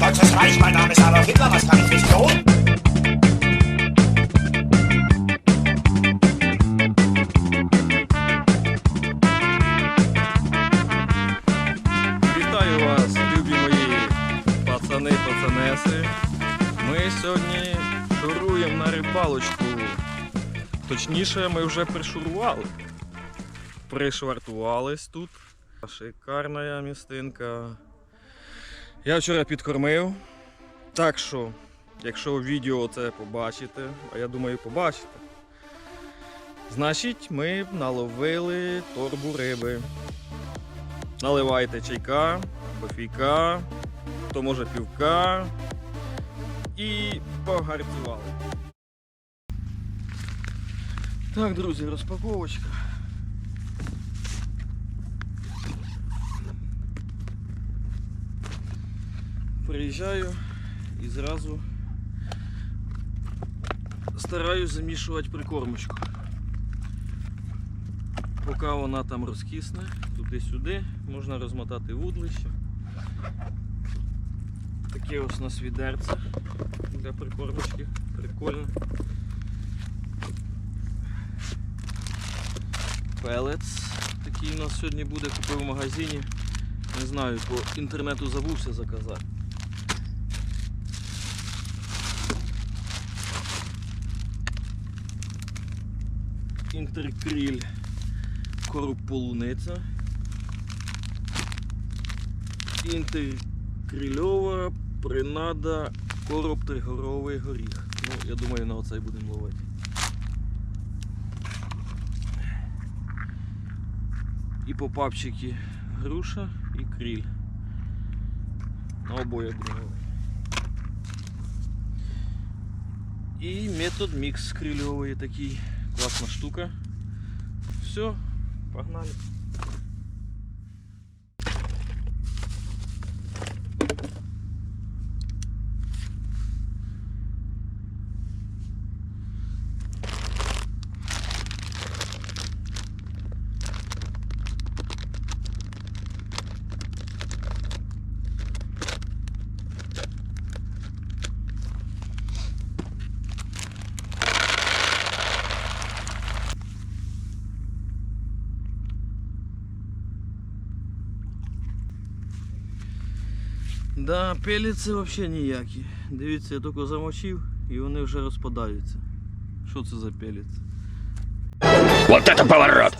Deutsches Reich, mein Name ist Adolf Hitler, was kann ich Sie tun? Вітаю вас, любі мої пацани, пацанеси. Ми сьогодні шуруємо на рибалочку. Точніше, ми вже пришурували. Пришвартувались тут. Шикарна містинка. Я вчора підкормив. Так що, якщо відео це побачите, а я думаю, побачите. Значить, ми наловили торбу риби. Наливайте чайка, кофійка, хто може півка і погарцювали. Так, друзі, розпаковочка. Приїжджаю і зразу стараюсь замішувати прикормочку. Поки вона там розкисне, туди-сюди, можна розмотати вудлище. Таке ось у нас відерце для прикормочки. Прикольно. Пелец такий у нас сьогодні буде, купив в магазині. Не знаю, по інтернету забувся заказати. Інтеркріль короб полуниця. Інтеркрильова принада короб тригоровий горіх. Ну, я думаю, на оцей будемо ловити. І попапчики груша і кріль. На обоє будемо. І метод мікс крильовий такий. Класна штука. Все, погнали. Да, пеліці взагалі ніякі. Дивіться, я тільки замочив і вони вже розпадаються. Що це за пеліці? Вот это поворот!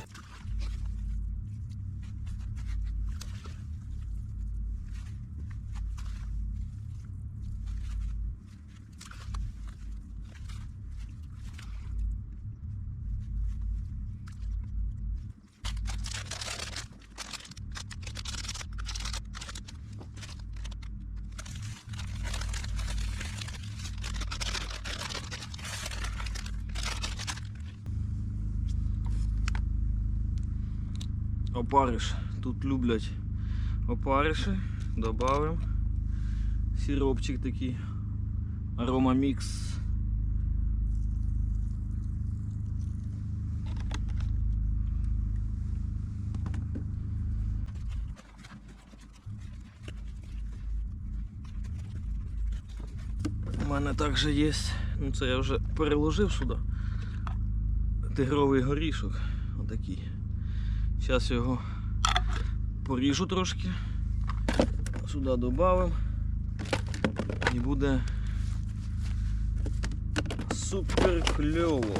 Опариш. Люблять опариші. Добавимо. Сиропчик такий. Аромамікс. У мене також є, ну це я вже переложив сюди. Тигровий горішок. Отакий. Зараз його поріжу трошки. Сюди додамо. І буде супер кльово.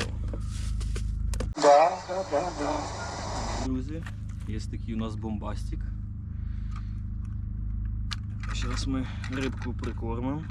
Друзі, є такий у нас бомбастик. Зараз ми рибку прикормимо.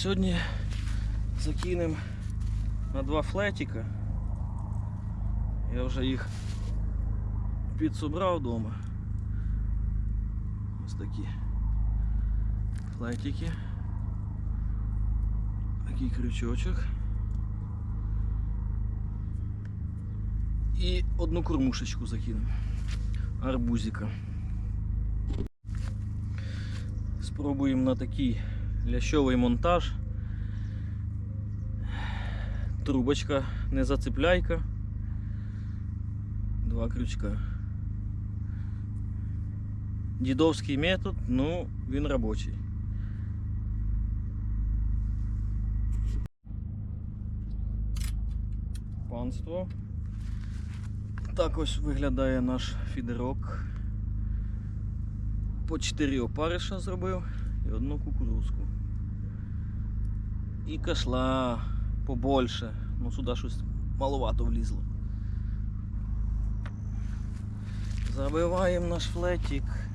Сьогодні закинемо на два флетіка. Я вже їх підсобрав вдома. Ось такі флетики. Такий крючочок. І одну кормушечку закинемо. Арбузика. Спробуємо на такий лящовий монтаж. Трубочка, не зацепляйка. Два крючка. Дідовський метод, ну він робочий. Панство. Так ось виглядає наш фідерок. По 4 опариша зробив І одну кукурузку. І кашла побольше. Ну сюди щось маловато влізло. Забиваємо наш флетик.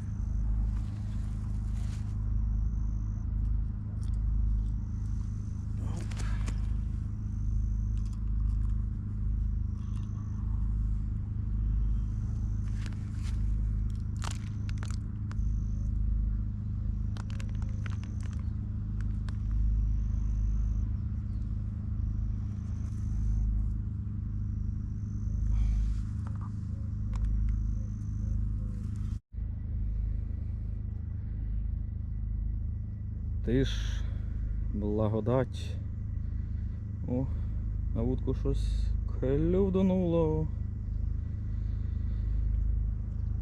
Ти ж благодать. О, на вудку щось клювдануло.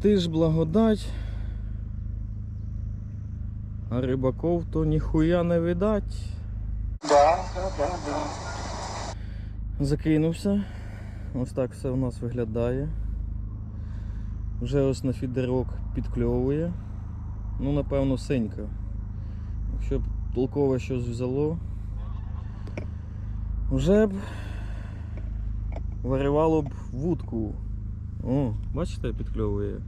Ти ж благодать. А рибаков то ніхуя не видать. Закинувся. Ось так все у нас виглядає. Вже ось на фідерок підкльовує. Ну, напевно, синька. Якщо б толкове щось взяло, вже б виривало б вудку. О, бачите, підкльовує.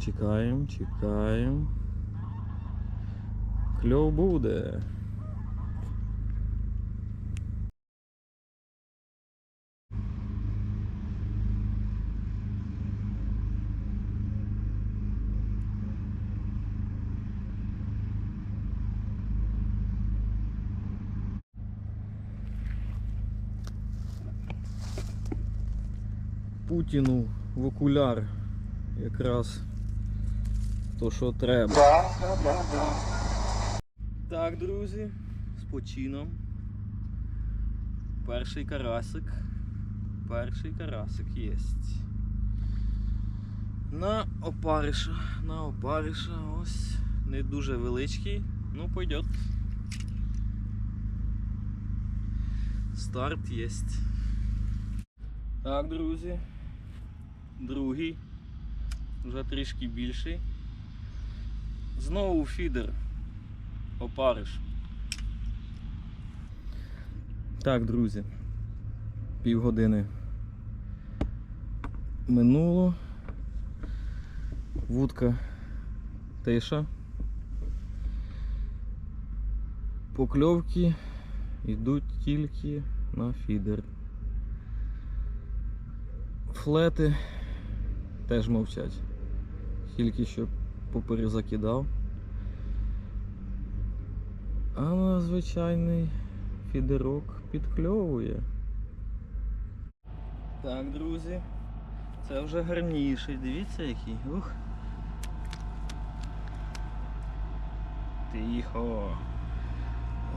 Чекаємо, чекаємо. Кльов буде. Путіну в окуляр якраз то, що треба. Так, друзі, з почином. Перший карасик. Перший карасик єсть. На опариша, на опариша, ось. Не дуже величкий, ну пойдет. Старт єсть. Так, друзі. Другий. Вже трішки більший. Знову фідер. Опариш. Так, друзі. Півгодини минуло. Вудка тиша. Покльовки йдуть тільки на фідер. Флети теж мовчать. Тільки що поперезакидав. А на звичайний фідерок підкльовує. Так, друзі, це вже гарніший. Дивіться який. Ух. Тихо.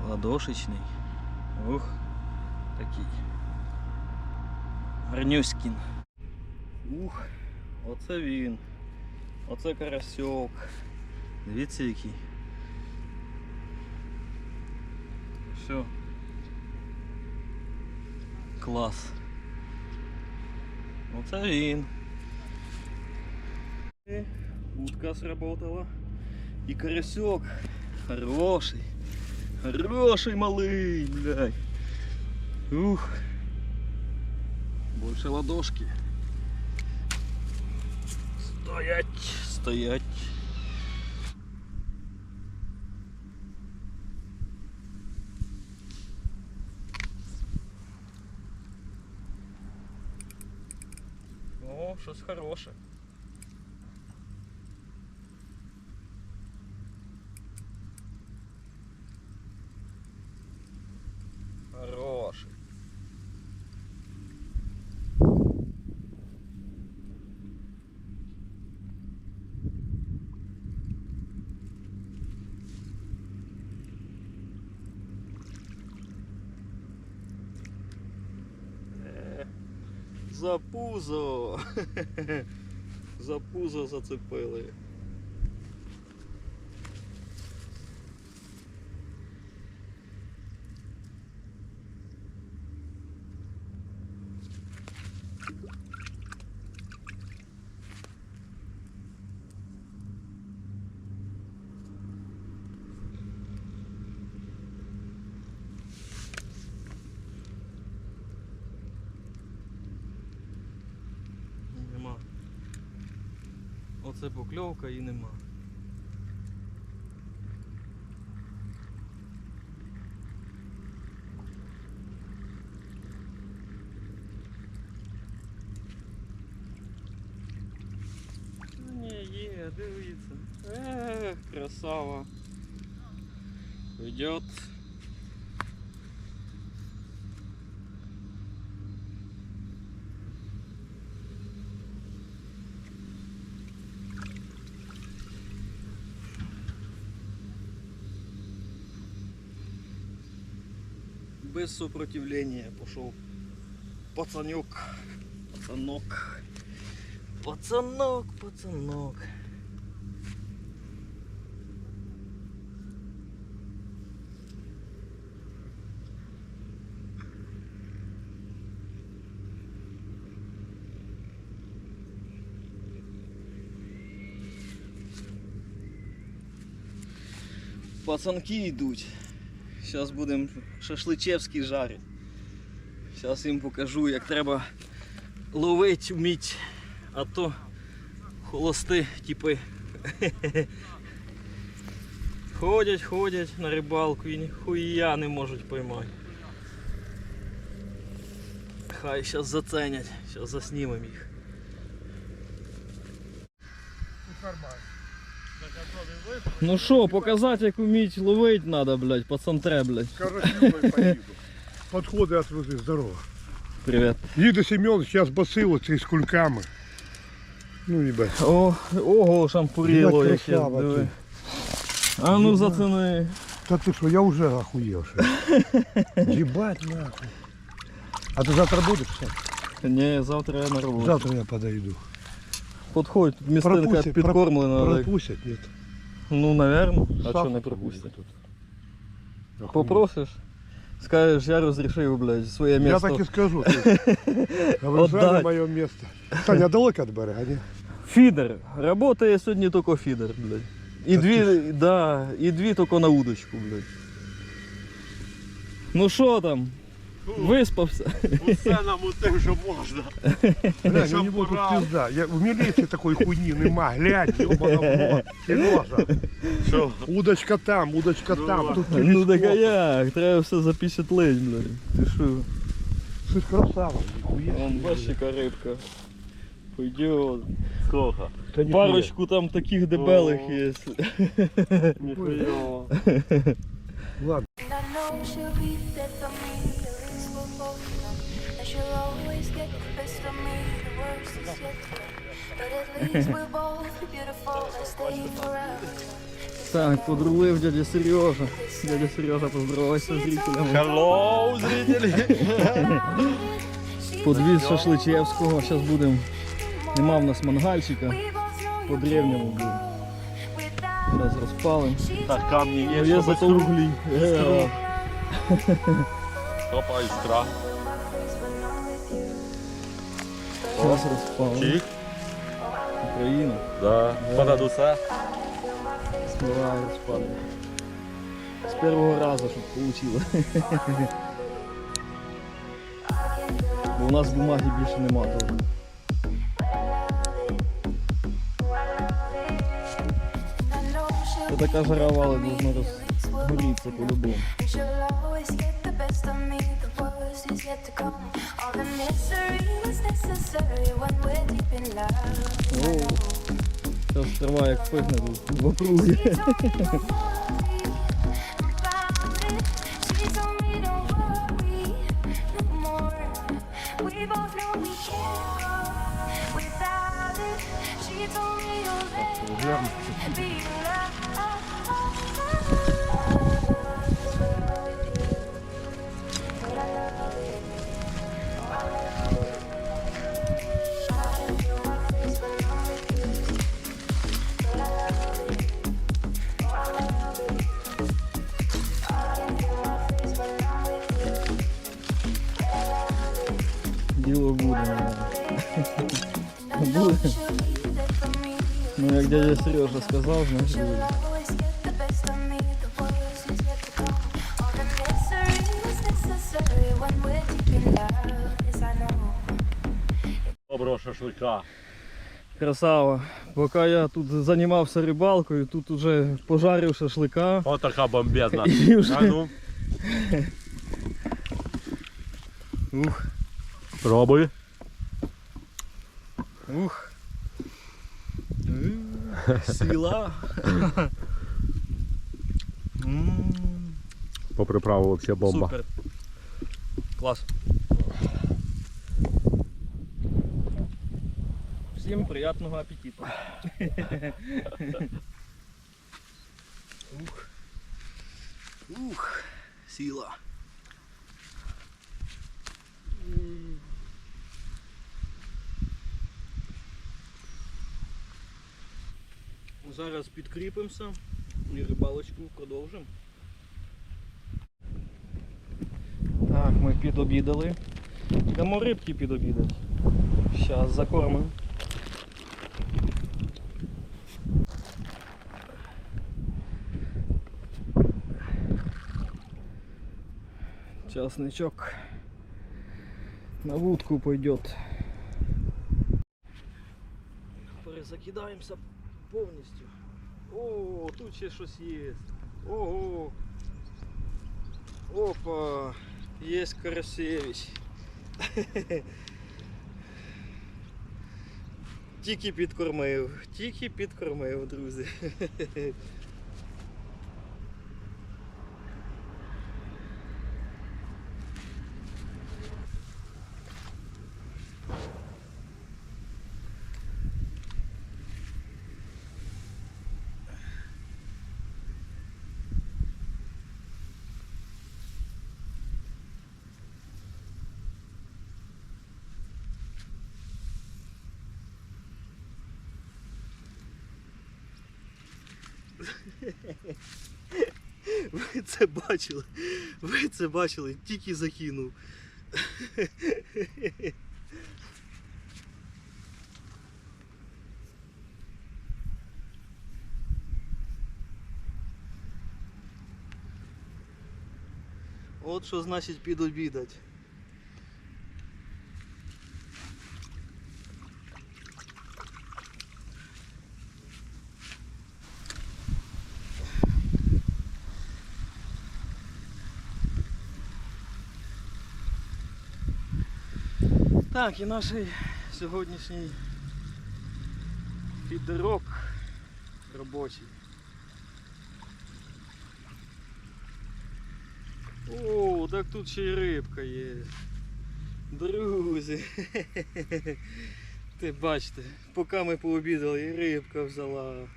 Ладошечний. Ух, такий. Гарнюськін. Ух, оце він. Оце карасьок. Дивіться який. Все. Клас. Оце він. І Утка сработала. І карасьок. Хороший. Хороший малий, блядь. Ух. Больше ладошки. Стоять, стоять. Ну, О, щось хороше. Пузо. За пузо зацепили. Оце покльовка і нема. Та Ні, є, дивіться. Ех, красава. Идет. Без сопротивления пошел пацанек, пацанок, пацанок, пацанок. Пацанки йдуть. Зараз будемо шашличевський жарити. Зараз їм покажу, як треба ловити, вміть, а то холости типи. Ходять, ходять на рибалку і ніхуя не можуть поймати. Хай зараз заценять, зараз заснімемо їх. Ну що, показати, як вміть ловити треба, блядь, пацантре, блядь. Короче, поїду. Подходи отвези, здорово. Привіт. Їде Семен, зараз басило з кульками. Ну, їбать. О, ого, шампуріло яке. красава Диви. ти. А ну зацени. Та ти що, я вже охуєвши. Їбать нахуй. А ти завтра будеш? Сань? Ні, завтра я на роботу. Завтра я подойду. Подходь, тут містинка Пропустять, підкормлена. так. Пропустять, нет. Ну, наверно. А Сахар що не буде пропустять? тут. Охуєть. Попросиш? Скажеш, я розрішив, блядь, своє Я місто. так і скажу. Ти. Обрежали Отдать. моє місце. Саня, далеко від берега, ні? Фідер. Работає сьогодні тільки фідер, блядь. І Та дві, да, і дві тільки на удочку, блядь. Ну що там? Виспався? Усе нам у те, що можна. Глянь, у него тут пизда. Я, в милиции такой хуйни нема. Глянь, ёбана в рот. Сережа. Що? Удочка там, удочка там. Тут Ну так а як? Треба все запечатлить, блядь. Ти що? Ты ж красава, нихуя. Вон бачиш, яка рибка. Пойдет. Сколько? Нихуя. Парочку там таких дебелих є. Ніхуя. Ладно. And I know she'll be there for me, always get the best of me, the worst is yet to come. But at least we'll both beautiful and stay forever. Так, подрулив дядя Сережа. Дядя Сережа, поздоровайся з зрителями. Hello, зрителі. Подвіз Шашличевського, зараз будемо. Нема в нас мангальчика, по древньому будемо. Зараз розпалимо. Так, камні Ну, є, є щоб зато углі. Е, Опа, іскра. Зараз розпалимо. Чик. Україна. Да. Понад усе. Сміла розпалимо. З першого разу, щоб вийшло. Бо у нас бумаги більше нема теж. Це така жара валить, можна розгоріться по-любому. She'll always get the best of me, the worst worst is yet to come. All the misery О, зараз трава як пихне тут в округі. Know. Доброго шашлика. Красава. Поки я тут займався рибалкою, тут уже пожарив шашлика. Ось така бомбезна. І вже- А ну, Ух, пробуй. ух. Сила. По приправу взагалі бомба. Супер. Клас. Всім приятного апетиту. Ух. Ух, сила. Зараз підкріпимося і рибалочку продовжимо. Так, ми підобідали. Дамо рибки підобідати. Зараз закормимо. Часничок на вудку пойдет. Перезакидаємося повністю. О, тут ще щось є. Ого. Опа, є Карасевич. Тільки підкормив, тільки підкормив, друзі. Ви це бачили. Ви це бачили, тільки закинув. От що значить підобідать. Так, і наш сьогоднішній фідерок робочий. О, так тут ще й рибка є. Друзі. Ти бачите, поки ми пообідали, і рибка взяла.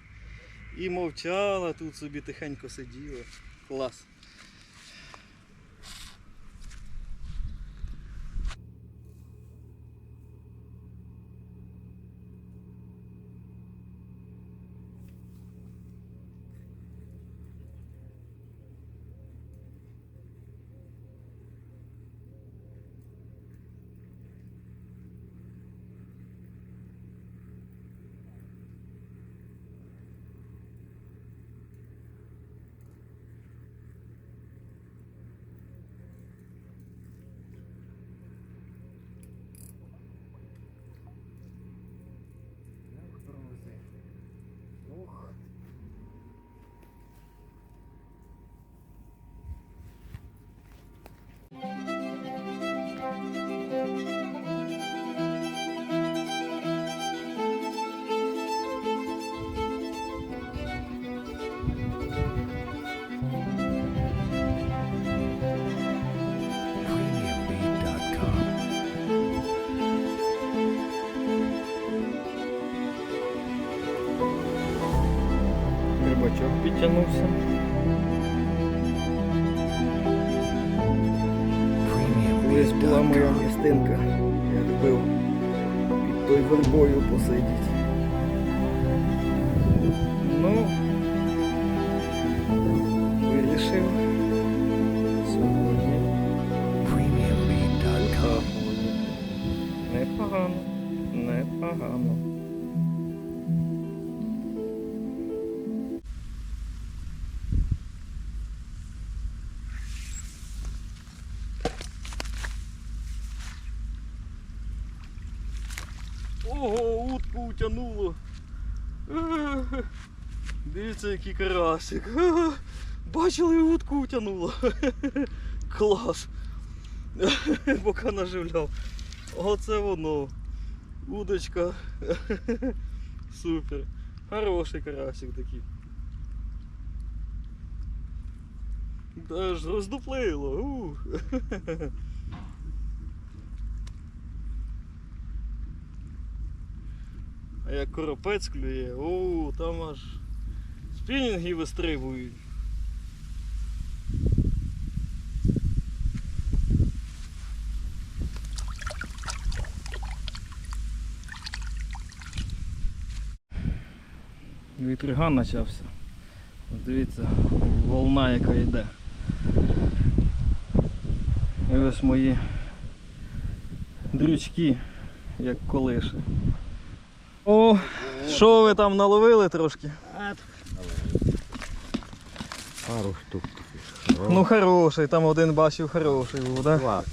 І мовчала, тут собі тихенько сиділа. Клас. Підтягнувся. Колись була моя містинка. Я любив під той вербою посидіти. Ну, вирішив сьогодні. Непогано, непогано. Утку Дивіться, який карасик. Бачили, утку утянуло. Клас. Поки наживляв. Оце воно. Удочка. Супер. Хороший карасик такий. Даже роздуплило. Ух. А як коропець клює, о, там аж спінінги вистрибують. Вітриган почався. Дивіться, волна яка йде. І ось мої дрючки, як колиші. О, що ви там наловили трошки? Пару штук. Ну хороший, там один бачив хороший був, так?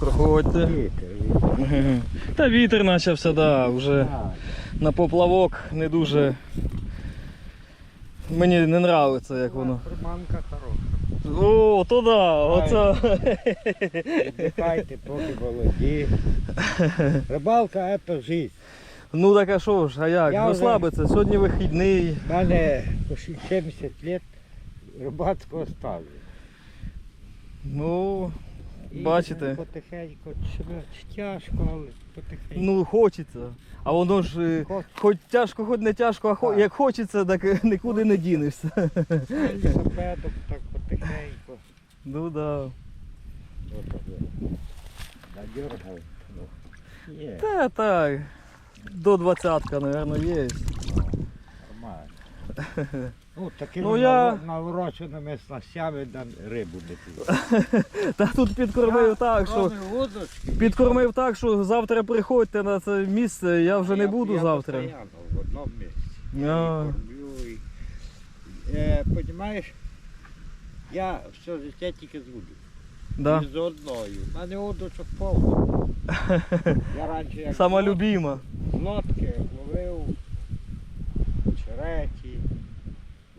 Проходьте. Та вітер почався, да, вже на поплавок не дуже. Мені не подобається, як воно. Приманка хороша. О, то да, оце. Віддихайте, поки молоді. Рибалка це життя. Ну так а що ж, а як? Я вже- Розслабиться, сьогодні вихідний. У мене почти 70 років рибацького стажу. Ну, І Бачите? Потихеньку, себе тяжко, але потихеньку. ну хочеться. А воно ж е, Хоч- хоч тяжко, хоч не тяжко, а хо- Так. як хочеться, так е, нікуди не дінешся. Велосипедом так потихеньку. Ну да. Є, Та так. До двадцятка, мабуть, є. нормально. Ну, такими Ну, я- наво- навороченими снастями на рибу не. Та тут підкормив так, що. Підкормив так, що завтра приходьте на це місце, я вже не буду я завтра. постійно в одному місці. Я кормлю. І... Е, Понімаєш, я все життя тільки з удочкою. Да. І з одною. У мене удочок повно. Я раніше як Сама любима. лодки ловив, череті,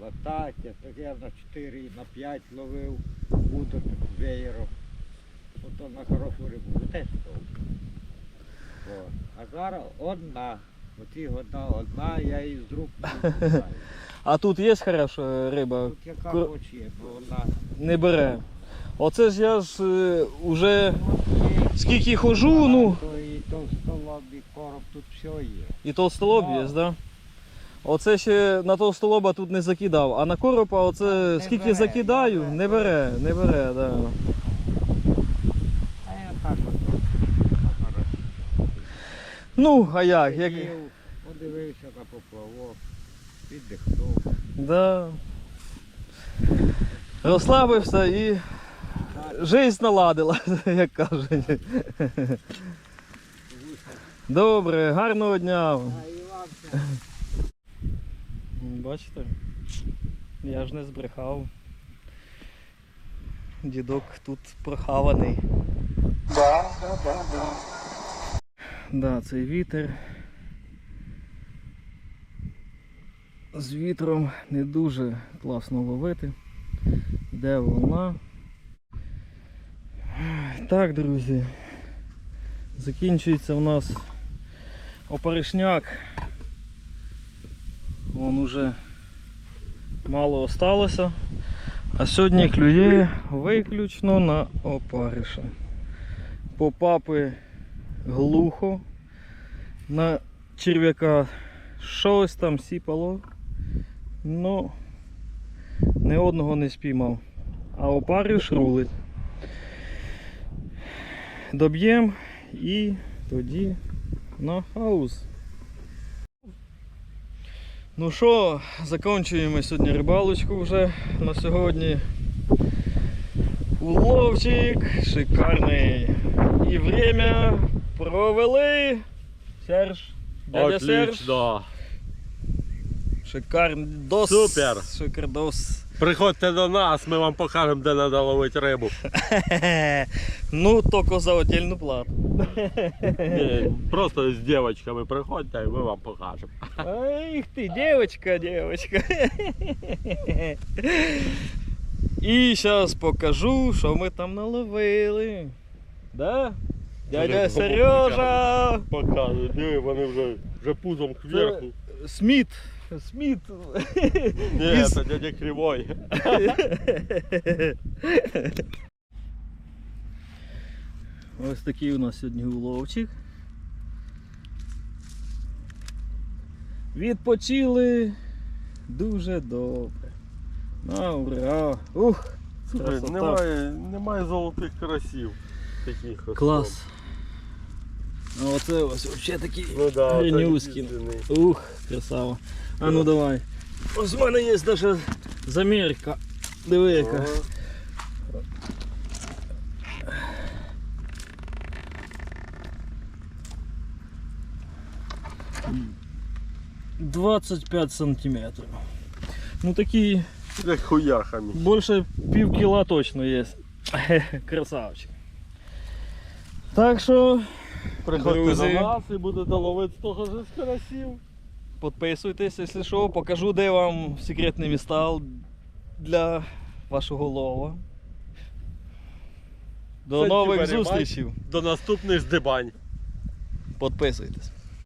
латаття, так я на 4 і на 5 ловив удочок веєром. Ото на хорошу рибу теж довго. О, А зараз одна. Оці года одна, я її з рук не випускаю. А тут є хороша риба, Тут яка Кро- хоч є, бо вона не бере. Оце ж я ж е, уже скільки хожу, ну, то і товстолобі короб, тут все є. і толстолоб є, да? Оце ще на толстолоба тут не закидав, а на коропа оце Не скільки бере, закидаю, не бере, не бере, да. А я так от. Ну, а як? як... Подивився на поплавок, віддихнув. Да. Розслабився і жизнь наладила, як кажуть. Добре, гарного дня. Бачите? Я ж не збрехав. Дідок тут прохаваний. Да, да, да, да. Да, цей вітер. З вітром не дуже класно ловити. Йде волна. Так, друзі. Закінчується у нас опаришняк. Вон уже мало осталося. А сьогодні клює виключно на опариша. По папи глухо. На черв'яка щось там сіпало. Ну, не одного не спіймав. А опариш рулить. Доб'єм і тоді на хаус. Ну що, закінчуємо сьогодні рибалочку вже на сьогодні. Уловчик шикарний. І время провели. Серж, дядя Серж. Отлично. Шикарний дос. Супер. Шикардос. Приходьте до нас, ми вам покажемо, де треба ловити рибу. ну, тільки за отдельну плату. Просто з дівчатками приходьте і ми вам покажемо. Эх ты, девочка, девочка. І зараз покажу, що ми там наловили. Да? Дядя Сережа! Показуй, вони вже, вже пузом кверху. Сміт. Сміт. Ні, це дядя Кривой. Ось такий у нас сьогодні уловчик. Відпочили дуже добре. На ура! Ух! Немає, немає золотих карасів. Таких Клас! А оце ось взагалі такий там. Ну да, це Гринюськін. єдиний. Ух, красава. А ну давай. Ось в мене є навіть замірка. Диви яка. Ага. 25 сантиметрів. Ну такий Як хуяхами. більше пів кіла точно є. Красавчик. Так що Приходьте до нас і будете ловити з того ж з карасів. підписуйтесь, якщо що, покажу, де вам секретний містал для вашого лова. До Це нових very зустрічей. До наступних здибань. Підписуйтесь.